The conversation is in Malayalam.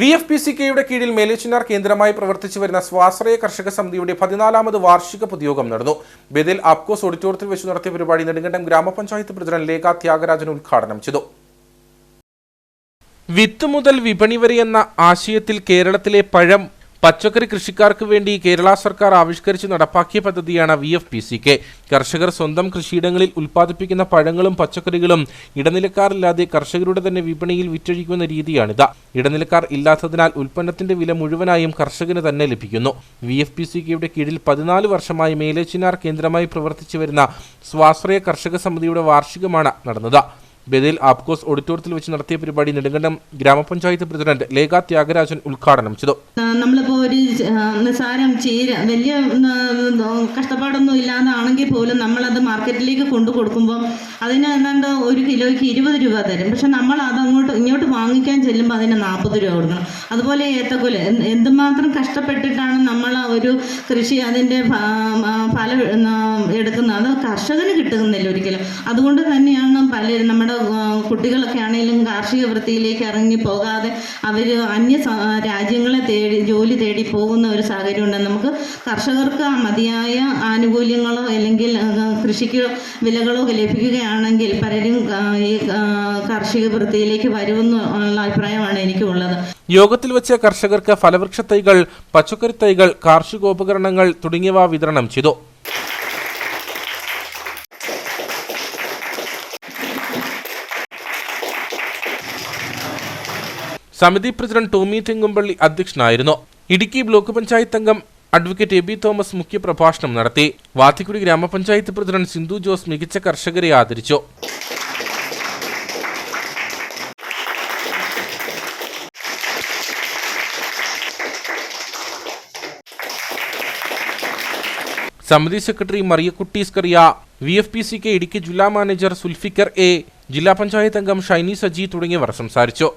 വി എഫ് പി സി കെയുടെ കീഴിൽ മേലേച്ചിനാർ കേന്ദ്രമായി പ്രവർത്തിച്ചു വരുന്ന സ്വാശ്രയ കർഷക സമിതിയുടെ പതിനാലാമത് വാർഷിക പൊതുയോഗം നടന്നു. ബദിൽ ആപ്കോസ് ഓഡിറ്റോറിയത്തിൽ വെച്ച് നടത്തിയ പരിപാടി നെടുങ്കണ്ടം ഗ്രാമപഞ്ചായത്ത് പ്രസിഡന്റ് ലേഖ ത്യാഗരാജൻ ഉദ്ഘാടനം ചെയ്തു. വിത്ത് മുതൽ വിപണി വരെ എന്ന ആശയത്തിൽ കേരളത്തിലെ പഴം പച്ചക്കറി കൃഷിക്കാർക്ക് വേണ്ടി കേരള സർക്കാർ ആവിഷ്കരിച്ച് നടപ്പാക്കിയ പദ്ധതിയാണ് V F P C K കർഷകർ സ്വന്തം കൃഷിയിടങ്ങളിൽ ഉൽപ്പാദിപ്പിക്കുന്ന പഴങ്ങളും പച്ചക്കറികളും ഇടനിലക്കാരില്ലാതെ കർഷകരുടെ തന്നെ വിപണിയിൽ വിറ്റഴിക്കുന്ന രീതിയാണിത്. ഇടനിലക്കാർ ഇല്ലാത്തതിനാൽ ഉൽപ്പന്നത്തിന്റെ വില മുഴുവനായും കർഷകന് തന്നെ ലഭിക്കുന്നു. വി എഫ് പി സി കെയുടെ കീഴിൽ പതിനാല് വർഷമായി മേലേച്ചിനാർ കേന്ദ്രമായി പ്രവർത്തിച്ചു വരുന്ന സ്വാശ്രയ കർഷക സമിതിയുടെ വാർഷികമാണ് നടന്നത്. ബദിൽ ആപ്കോസ് ഓഡിറ്റോറിയത്തിൽ വെച്ച് നടത്തിയ പരിപാടി നെടുങ്കണ്ടം ഗ്രാമപഞ്ചായത്ത് പ്രസിഡന്റ് ലേഖ ത്യാഗരാജൻ ഉദ്ഘാടനം ചെയ്തു. നമ്മളിപ്പോൾ ഒരു നിസാരം ചീര വലിയ കഷ്ടപ്പാടൊന്നും ഇല്ലാതാണെങ്കിൽ പോലും നമ്മളത് മാർക്കറ്റിലേക്ക് കൊണ്ടു കൊടുക്കുമ്പോൾ അതിന് എന്താ ഒരു കിലോയ്ക്ക് ഇരുപത് രൂപ തരും. പക്ഷെ നമ്മൾ അതങ്ങോട്ട് ഇങ്ങോട്ട് വാങ്ങിക്കാൻ ചെല്ലുമ്പോൾ അതിന് നാൽപ്പത് രൂപ കൊടുക്കണം. അതുപോലെ ഏത്തക്കൊല എന്തുമാത്രം കഷ്ടപ്പെട്ടിട്ടാണ് നമ്മൾ ആ ഒരു കൃഷി അതിന്റെ ഫലം എടുക്കുന്നത്. അത് കർഷകന് കിട്ടുന്നില്ല ഒരിക്കലും. അതുകൊണ്ട് തന്നെയാണ് പലരും നമ്മുടെ കുട്ടികളൊക്കെ ആണെങ്കിലും കാർഷിക വൃത്തിയിലേക്ക് ഇറങ്ങി പോകാതെ അവർ അന്യ രാജ്യങ്ങളെ തേടി ജോലി തേടി പോകുന്ന ഒരു സാഹചര്യം സാഹചര്യമുണ്ട് നമുക്ക് കർഷകർക്ക് മതിയായ ആനുകൂല്യങ്ങളോ അല്ലെങ്കിൽ കൃഷിക്ക് വിലകളോ ലഭിക്കുകയാണെങ്കിൽ പലരും ഈ കാർഷിക വൃത്തിയിലേക്ക് വരുമെന്നുള്ള അഭിപ്രായമാണ് എനിക്കുള്ളത്. യോഗത്തിൽ വെച്ച കർഷകർക്ക് ഫലവൃക്ഷ തൈകൾ പച്ചക്കറി തൈകൾ കാർഷികോപകരണങ്ങൾ തുടങ്ങിയവ വിതരണം ചെയ്തു. സമിതി പ്രസിഡന്റ് ടോമി തെങ്ങുംപള്ളി അധ്യക്ഷനായിരുന്നു. ഇടുക്കി ബ്ലോക്ക് പഞ്ചായത്ത് അംഗം അഡ്വക്കേറ്റ് എ ബി തോമസ് മുഖ്യപ്രഭാഷണം നടത്തി. വാത്തിക്കുടി ഗ്രാമപഞ്ചായത്ത് പ്രസിഡന്റ് സിന്ധു ജോസ് മികച്ച കർഷകരെ ആദരിച്ചു. സമിതി secretary Mariyakutty Scaria V F P C K Idukki ജില്ലാ മാനേജർ സുൽഫിക്കർ എ ജില്ലാ പഞ്ചായത്ത് അംഗം ഷൈനി സജി തുടങ്ങിയവർ സംസാരിച്ചു.